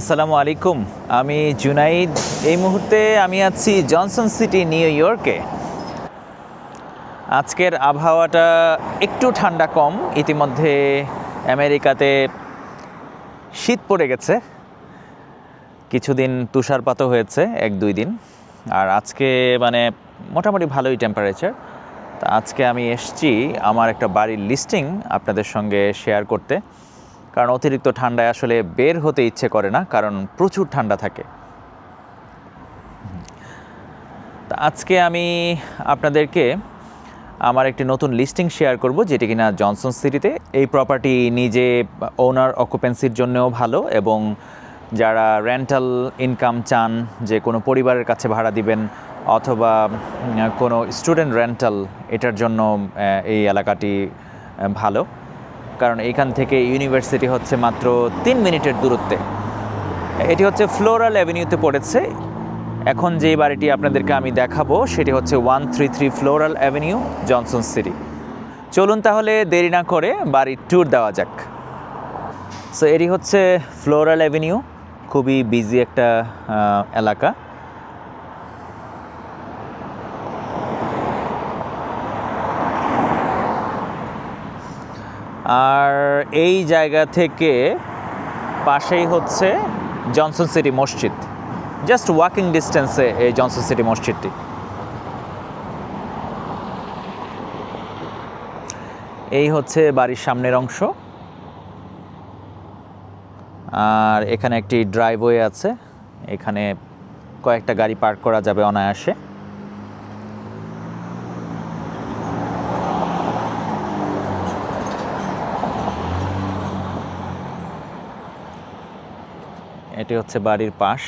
আসসালামু আলাইকুম। আমি জুনাইদ। এই মুহূর্তে আমি আছি জনসন সিটি, নিউ ইয়র্কে। আজকের আবহাওয়াটা একটু ঠান্ডা কম। ইতিমধ্যে আমেরিকাতে শীত পড়ে গেছে। কিছুদিন তুষারপাতও হয়েছে, এক দুই দিন। আর আজকে মানে মোটামুটি ভালোই টেম্পারেচার তা আজকে আমি এসছি আমার একটা বাড়ির লিস্টিং আপনাদের সঙ্গে শেয়ার করতে। কারণ অতিরিক্ত ঠান্ডায় আসলে বের হতে ইচ্ছে করে না, কারণ প্রচুর ঠান্ডা থাকে। তা আজকে আমি আপনাদেরকে আমার একটি নতুন লিস্টিং শেয়ার করব, যেটি কিনা জনসন সিটিতে এই প্রপার্টি নিজে ওনার অকুপেন্সির জন্যও ভালো এবং যারা রেন্টাল ইনকাম চান, যে কোনো পরিবারের কাছে ভাড়া দিবেন অথবা কোনো স্টুডেন্ট রেন্টাল এটার জন্য এই এলাকাটি ভালো। কারণ এখান থেকে ইউনিভার্সিটি হচ্ছে মাত্র তিন মিনিটের দূরত্বে। এটি হচ্ছে ফ্লোরাল অ্যাভিনিউতে পড়েছে। এখন যে বাড়িটি আপনাদেরকে আমি দেখাবো, সেটি হচ্ছে one three three floral avenue, Johnson City. চলুন তাহলে দেরি না করে বাড়ির ট্যুর দেওয়া যাক। সো এটি হচ্ছে ফ্লোরাল অ্যাভিনিউ, খুবই বিজি একটা এলাকা। আর এই জায়গা থেকে পাশেই হচ্ছে জনসন সিটি মসজিদ। জাস্ট ওয়াকিং ডিস্টেন্সে এই জনসন সিটি মসজিদটি। এই হচ্ছে বাড়ির সামনের অংশ। আর এখানে একটি ড্রাইভওয়ে আছে। এখানে কয়েকটা গাড়ি পার্ক করা যাবে অনায়াসে। এটি হচ্ছে বাড়ির পাশ।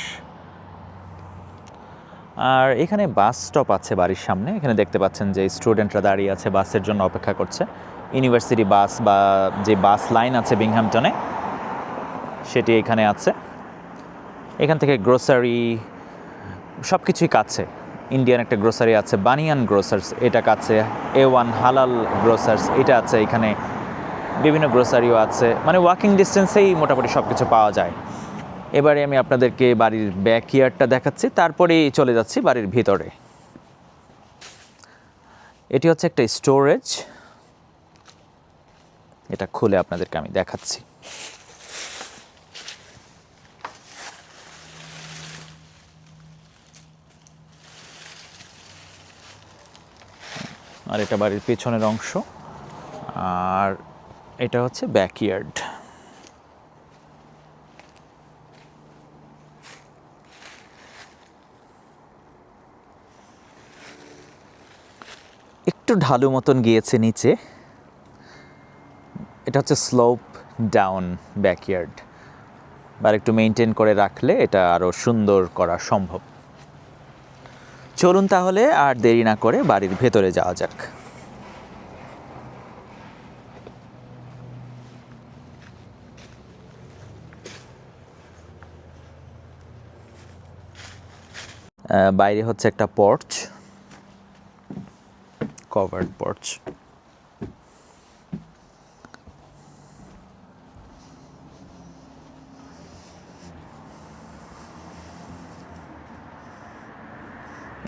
আর এখানে বাস স্টপ আছে বাড়ির সামনে। এখানে দেখতে পাচ্ছেন যে স্টুডেন্টরা দাঁড়িয়ে আছে বাসের জন্য অপেক্ষা করছে। ইউনিভার্সিটি বাস বা যে বাস লাইন আছে বিংহ্যামটনে সেটি এখানে আছে। এখান থেকে গ্রোসারি সব কিছুই কাছে। ইন্ডিয়ান একটা গ্রোসারি আছে, বানিয়ান গ্রোসার্স, এটা কাছে। এ ওয়ান হালাল গ্রোসার্স, এটা আছে এখানে। বিভিন্ন গ্রোসারিও আছে। মানে ওয়াকিং ডিস্টেন্সেই মোটামুটি সব কিছু পাওয়া যায়। এবারে আমি আপনাদেরকে বাড়ির ব্যাকইয়ার্ডটা দেখাচ্ছি, তারপরেই চলে যাচ্ছি বাড়ির ভিতরে। এটি হচ্ছে একটা স্টোরেজ এটা খুলে আপনাদেরকে আমি দেখাচ্ছি। আর এটা বাড়ির পেছনের অংশ। আর এটা হচ্ছে ব্যাকইয়ার্ড একটু ঢালু মতন গিয়েছে নিচে। এটা হচ্ছে স্লোপ ডাউন ব্যাকইয়ার্ড আর একটু মেনটেন করে রাখলে এটা আরও সুন্দর করা সম্ভব। চলুন তাহলে, আর দেরি না করে বাড়ির ভেতরে যাওয়া যাক। বাইরে হচ্ছে একটা পর্চ কভার্ড পর্চ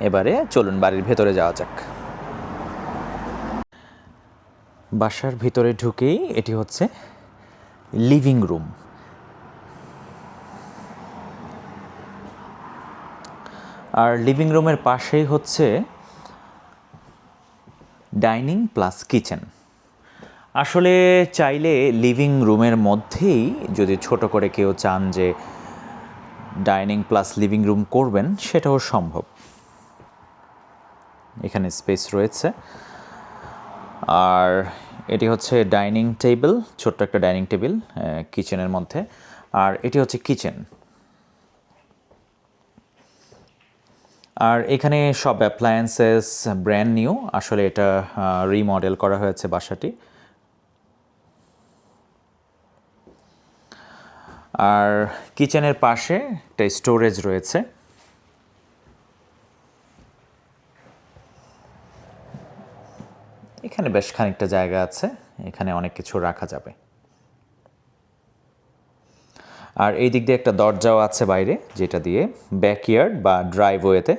এবারে চলুন বাড়ির ভেতরে যাওয়া যাক। বাসার ভিতরে ঢুকেই এটি হচ্ছে লিভিং রুম আর লিভিং রুমের পাশেই হচ্ছে ডাইনিং প্লাস কিচেন। আসলে চাইলে লিভিং রুমের মধ্যেই যদি ছোট করে কেউ চান যে ডাইনিং প্লাস লিভিং রুম করবেন, সেটাও সম্ভব। এখানে স্পেস রয়েছে। আর এটি হচ্ছে ডাইনিং টেবিল, ছোট্ট একটা ডাইনিং টেবিল কিচেনের মধ্যে। আর এটি হচ্ছে কিচেন। আর এখানে সব অ্যাপ্লায়েন্সেস ব্র্যান্ড নিউ আসলে এটা রিমডেল করা হয়েছে বাসাটি। আর কিচেনের পাশে একটা স্টোরেজ রয়েছে। এখানে বেশ খানিকটা জায়গা আছে, এখানে অনেক কিছু রাখা যাবে। আর এই দিক দিয়ে একটা দরজাও আছে বাইরে, যেটা দিয়ে ব্যাকইয়ার্ড বা ড্রাইভওয়েতে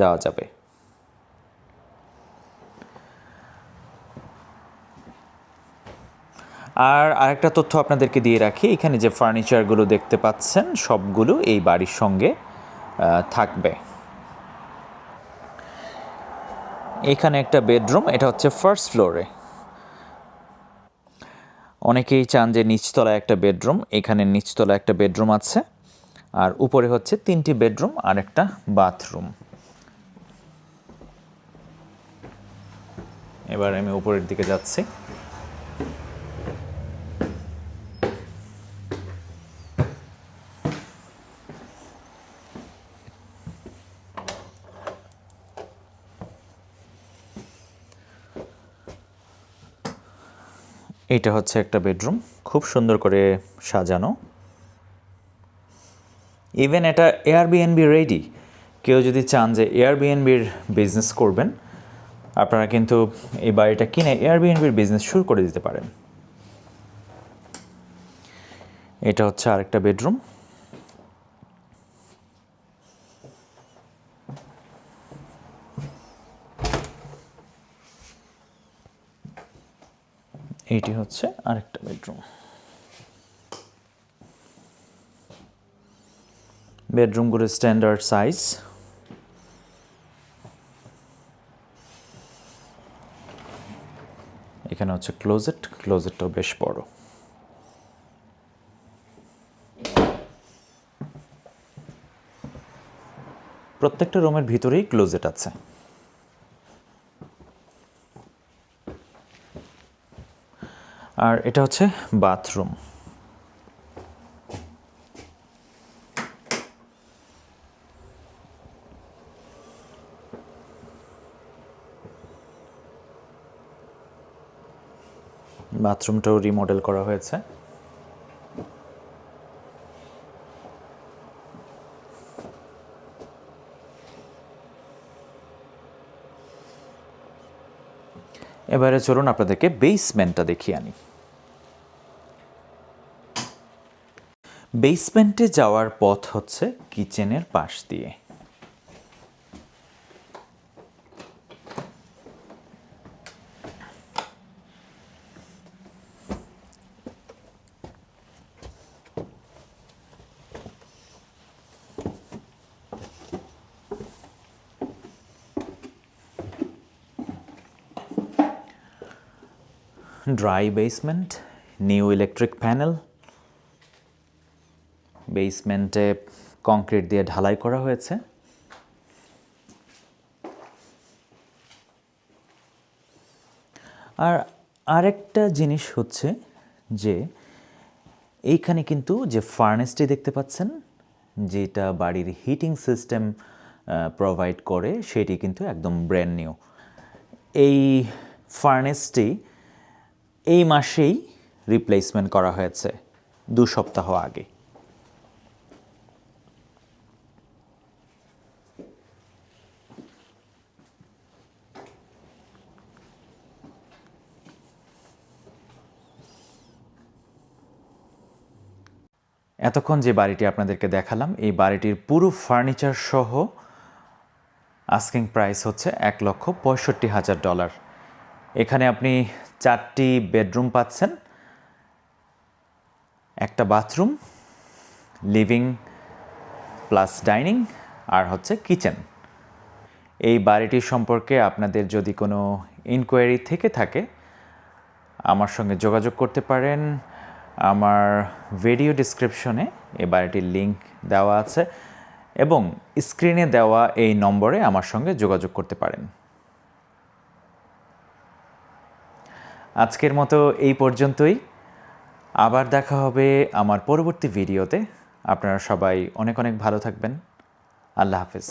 যাওয়া যাবে। আর আরেকটা তথ্য আপনাদেরকে দিয়ে রাখি, এখানে যে ফার্নিচারগুলো দেখতে পাচ্ছেন, সবগুলো এই বাড়ির সঙ্গে থাকবে। এখানে একটা বেডরুম এটা হচ্ছে ফার্স্ট ফ্লোরে অনেকেই চান যে নিচতলায় একটা বেডরুম এখানে নিচতলায় একটা বেডরুম আছে। আর উপরে হচ্ছে তিনটি বেডরুম আর একটা বাথরুম এবার আমি উপরের দিকে যাচ্ছি। এটা হচ্ছে একটা বেডরুম, খুব সুন্দর করে সাজানো। ইভেন এটা এয়ারবিএনবি রেডি কেউ যদি চান যে এয়ারবিএনবির বিজনেস করবেন আপনারা কিন্তু এই বাড়িটা কিনে এয়ারবিএনবির বিজনেস শুরু করে দিতে পারেন। এটা হচ্ছে আরেকটা বেডরুম এইটি হচ্ছে আরেকটা বেডরুম বেডরুমগুলো স্ট্যান্ডার্ড সাইজ এখানে হচ্ছে ক্লোজেট ক্লোজেটটাও বেশ বড়। প্রত্যেকটা রুমের ভিতরেই ক্লোজেট আছে। আর এটা হচ্ছে বাথরুম বাথরুমটাও রিমডেল করা হয়েছে। এবারে চলুন আপনাদেরকে বেসমেন্টটা দেখিয়ে আনি। বেসমেন্টে যাওয়ার পথ হচ্ছে কিচেনের পাশ দিয়ে। Dry basement new electric panel বেসমেন্টে কংক্রিট দিয়ে ঢালাই করা হয়েছে। আর আরেকটা জিনিস হচ্ছে যে, এইখানে কিন্তু যে ফার্নেসটি দেখতে পাচ্ছেন, যেটা বাড়ির হিটিং সিস্টেম প্রোভাইড করে, সেটি কিন্তু একদম ব্র্যান্ড নিউ এই ফার্নেসটি এই মাসেই রিপ্লেসমেন্ট করা হয়েছে, দু সপ্তাহ আগে। এতক্ষণ যে বাড়িটি আপনাদেরকে দেখালাম, এই বাড়িটির পুরো ফার্নিচার সহ আস্কিং প্রাইস হচ্ছে এক লক্ষ পঁয়ষট্টি হাজার ডলার এখানে আপনি চারটি বেডরুম পাচ্ছেন। একটা বাথরুম, লিভিং প্লাস ডাইনিং আর হচ্ছে কিচেন। এই বাড়িটির সম্পর্কে আপনাদের যদি কোনো ইনকোয়ারি থেকে থাকে, আমার সঙ্গে যোগাযোগ করতে পারেন। আমার ভিডিও ডিসক্রিপশনে এই বাড়িটির লিঙ্ক দেওয়া আছে এবং স্ক্রিনে দেওয়া এই নম্বরে আমার সঙ্গে যোগাযোগ করতে পারেন। আজকের মতো এই পর্যন্তই। আবার দেখা হবে আমার পরবর্তী ভিডিওতে। আপনারা সবাই অনেক অনেক ভালো থাকবেন। আল্লাহ হাফিজ।